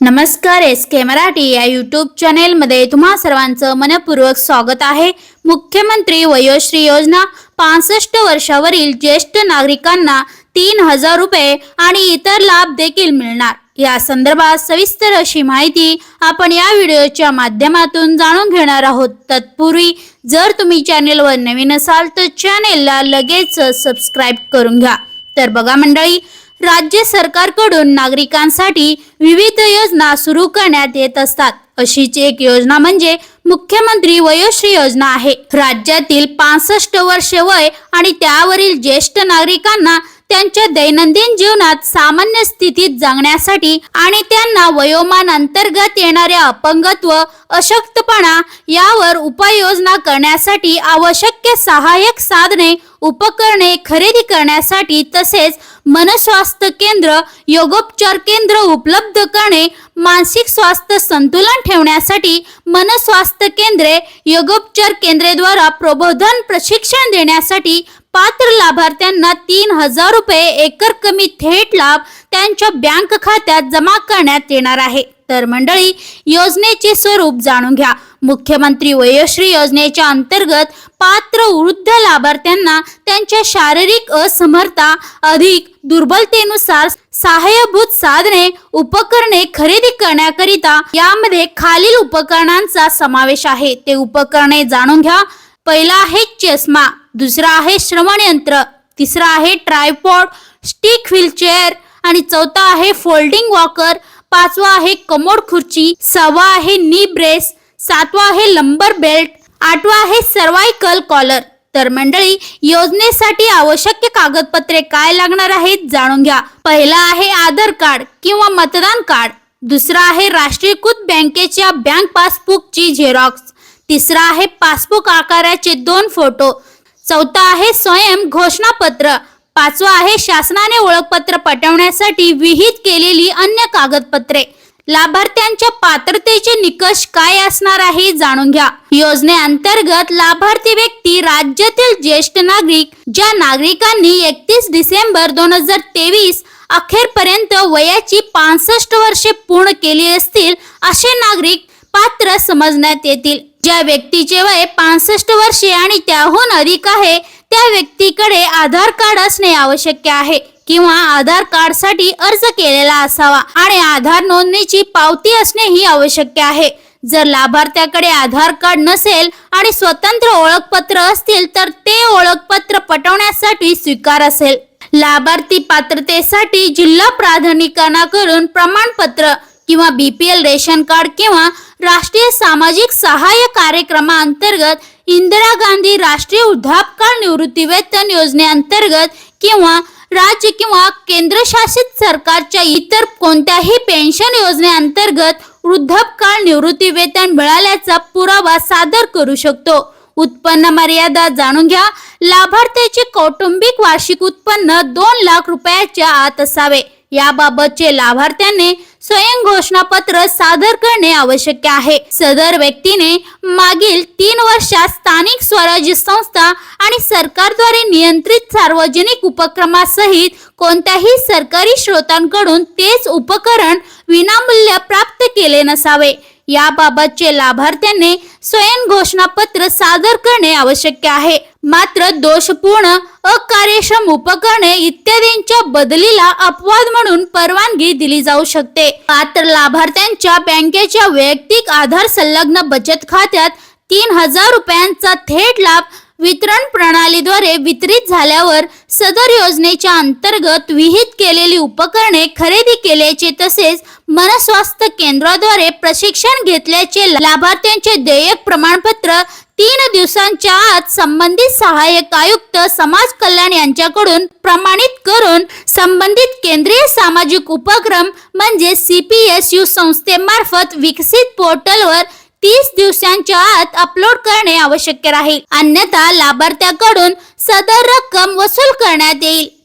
नमस्कार एस के मराठी या यूट्यूब चॅनेलमध्ये तुम्हा सर्वांचं मनपूर्वक स्वागत आहे. मुख्यमंत्री वयोश्री योजना पासष्ट वर्षावरील ज्येष्ठ नागरिकांना तीन हजार रुपये आणि इतर लाभ देखील मिळणार. या संदर्भात सविस्तर अशी माहिती आपण या व्हिडिओच्या माध्यमातून जाणून घेणार आहोत. तत्पूर्वी जर तुम्ही चॅनेलवर नवीन असाल तर चॅनेलला लगेच सबस्क्राईब करून घ्या. तर बघा मंडळी राज्य सरकारकडून नागरिकांसाठी विविध योजना सुरू करण्यात येत असतात. अशीच एक योजना म्हणजे मुख्यमंत्री वयोश्री योजना आहे. राज्यातील पासष्ट वर्षे वय आणि त्यावरील ज्येष्ठ नागरिकांना त्यांच्या दैनंदिन जीवनात सामान्य स्थितीत जगण्यासाठी आणि त्यांना वयोमान अंतर्गत येणाऱ्या अपंगत्व अशक्तपणा यावर उपाययोजना करण्यासाठी आवश्यक सहाय्यक साधने उपकरणे खरेदी करण्यासाठी तसेच मनस्वास्थ्य केंद्र योगोपचार केंद्र उपलब्ध करणे मानसिक स्वास्थ्य संतुलन ठेवण्यासाठी मनस्वास्थ्य केंद्रे योगोपचार केंद्रेद्वारा प्रबोधन प्रशिक्षण देण्यासाठी पात्र लाभार्थ्यांना तीन हजार रुपये एकर कमी थेट लाभ त्यांच्या बँक खात्यात जमा करण्यात येणार आहे. तर मंडळी योजनेचे स्वरूप जाणून घ्या. मुख्यमंत्री वयोश्री योजनेच्या अंतर्गत पात्र वृद्ध लाभार्थ्यांना त्यांच्या शारीरिक असमर्थता अधिक दुर्बलतेनुसार सहाय्यभूत साधने उपकरणे खरेदी करण्याकरिता यामध्ये खालील उपकरणांचा समावेश आहे. ते उपकरणे जाणून घ्या. पहिला आहे चष्मा. दुसरा आहे श्रवण यंत्र तिसरा आहे ट्रायपॉड स्टिक व्हीलचेअर आणि चौथा आहे फोल्डिंग वॉकर पाचवा आहे कमोड खुर्ची सहावा आहे नी ब्रेस सातवा आहे लंबर बेल्ट आठवा आहे सर्वायकल कॉलर तर मंडळी योजनेसाठी आवश्यक कागदपत्रे काय लागणार आहेत जाणून घ्या. पहिला आहे आधार कार्ड किंवा मतदान कार्ड. दुसरा आहे राष्ट्रीयकृत बँकेच्या बँक पासबुकची झेरॉक्स. तिसरा आहे पासबुक आकाराचे दोन फोटो. चौथा आहे स्वयं घोषणापत्र. पाचवा आहे शासनाने ओळखपत्र पटवण्यासाठी विहित केलेली अन्य कागदपत्रे. लाभार्थ्यांच्या पात्रतेचे निकष काय असणार आहे जाणून घ्या. योजनेअंतर्गत लाभार्थी व्यक्ती राज्यातील ज्येष्ठ नागरिक ज्या नागरिकांनी एकतीस डिसेंबर दोन हजार तेवीस अखेरपर्यंत वयाची पासष्ट वर्षे पूर्ण केली असतील असे नागरिक पात्र समजण्यात येतील. ज्या व्यक्तीचे वय पासष्ट वर्षे आणि त्याहून अधिक आहे त्या व्यक्तीकडे आधार कार्ड असणे आवश्यक आहे किंवा आधार कार्डसाठी अर्ज केलेला असावा आणि आधार नोंदणीची पावती असणे ही आवश्यक आहे. जर लाभार्थ्याकडे आधार कार्ड नसेल आणि स्वतंत्र ओळखपत्र असतील तर ते ओळखपत्र पटवण्यासाठी स्वीकार असेल. लाभार्थी पात्रतेसाठी जिल्हा प्राधिकरणाकडून प्रमाणपत्र किंवा बीपीएल रेशन कार्ड किंवा राष्ट्रीय सामाजिक सहाय्य कार्यक्रमाअंतर्गत इंदिरा गांधी राष्ट्रीय वृद्धापकाळ निवृत्ती वेतन योजनेअंतर्गत किंवा राज्य किंवा केंद्रशासित सरकारच्या इतर कोणत्याही पेन्शन योजनेअंतर्गत वृद्धापकाळ निवृत्ती वेतन मिळाल्याचा पुरावा सादर करू शकतो. उत्पन्न मर्यादा जाणून घ्या. लाभार्थ्याचे कौटुंबिक वार्षिक उत्पन्न दोन लाख रुपयाच्या आत असावे. याबाबतचे लाभार्थ्याने स्वयं घोषणापत्र सादर करणे आवश्यक आहे. सदर व्यक्तीने मागील तीन वर्षात स्थानिक स्वराज्य संस्था आणि सरकारद्वारे नियंत्रित सार्वजनिक उपक्रमासहित कोणत्याही सरकारी स्रोतांकडून तेच उपकरण विनामूल्य प्राप्त केले नसावे. याबाबतचे लाभार्थ्यांनी स्वयं घोषणापत्र सादर करणे आवश्यक आहे. मात्र दोषपूर्ण अकार्यक्षम उपकरणे इत्यादींच्या बदलीला अपवाद म्हणून परवानगी दिली जाऊ शकते. पात्र लाभार्थ्यांच्या बँकेच्या वैयक्तिक आधार संलग्न बचत खात्यात तीन हजार रुपयांचा थेट लाभ वितरण प्रणालीद्वारे वितरित झाल्यावर सदर योजनेच्या अंतर्गत विहित केलेली उपकरणे खरेदी केल्याचे तसेच मनस्वास्थ्य केंद्राद्वारे प्रशिक्षण घेतल्याचे लाभार्थ्यांचे देयक प्रमाणपत्र तीन दिवसांच्या आत संबंधित सहाय्यक आयुक्त समाज कल्याण यांच्याकडून प्रमाणित करून संबंधित केंद्रीय सामाजिक उपक्रम म्हणजे सी पी एस यू संस्थेमार्फत विकसित पोर्टलवर तीस दिवसांच्या आत अपलोड करणे आवश्यक राहील अन्यथा लाभार्थ्याकडून सदर रक्कम वसूल करण्यात येईल.